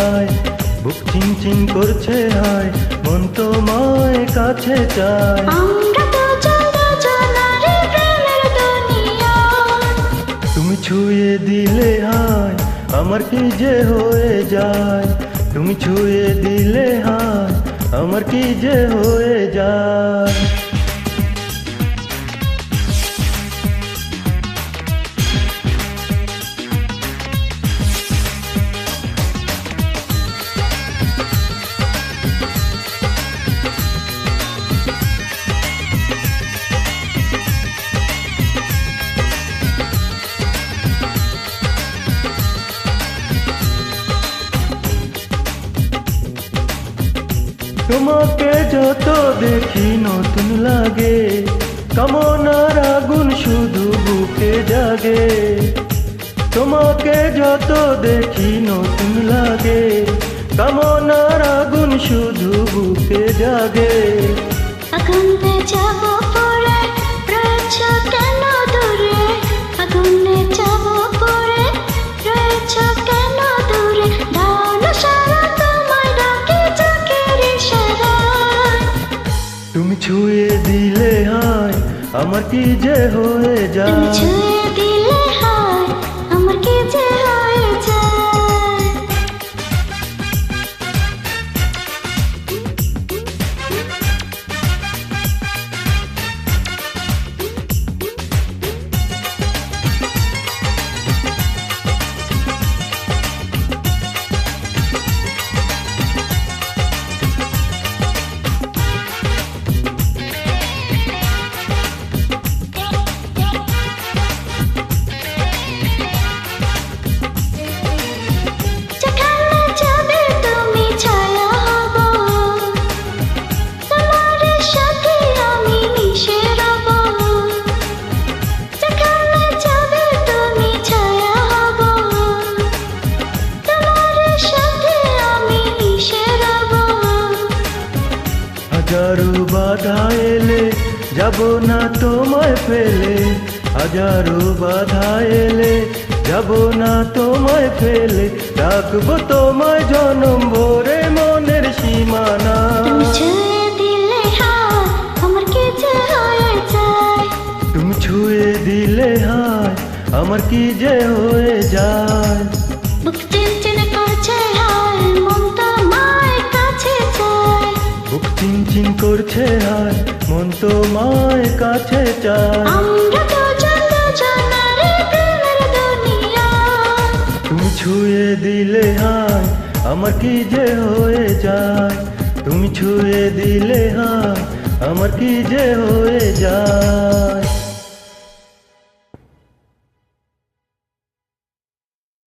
চায় বুক চিনচিন করছে হায় মন তোমায় কাছে চায় তুমি ছুঁয়ে দিলে হায় আমার কি যে হয়ে যায়? তুমি ছুঁয়ে দিলে হায় আমার কি যে হয়ে যায়? তোমাকে যত দেখি নতুন লাগে, কামনার আগুন শুধু বুকে জাগে। তোমাকে যত দেখি নতুন লাগে, কামনার আগুন শুধু বুকে জাগে। ছুঁয়ে দিলে হায় আমার কি যে হয়ে যায়? বাধা এলে যাব না তোমায় ফেলে। হাজারো বাধা এলে যাব না তোমায় ফেলে। ডাকবো তোমায় জনম ভরে মনের সীমানা। তুমি ছুঁয়ে দিলে হায় আমার কি যে হয়ে যায়? বুক চিনচিন করছে হায় মন চিনচিন করছে হায় মন তো তোমায় কাছে চায়। তুমি ছুঁয়ে দিলে হায় আমার কি যে হয়ে যায়? তুমি ছুঁয়ে দিলে হায় আমার কি যে হয়ে যায়?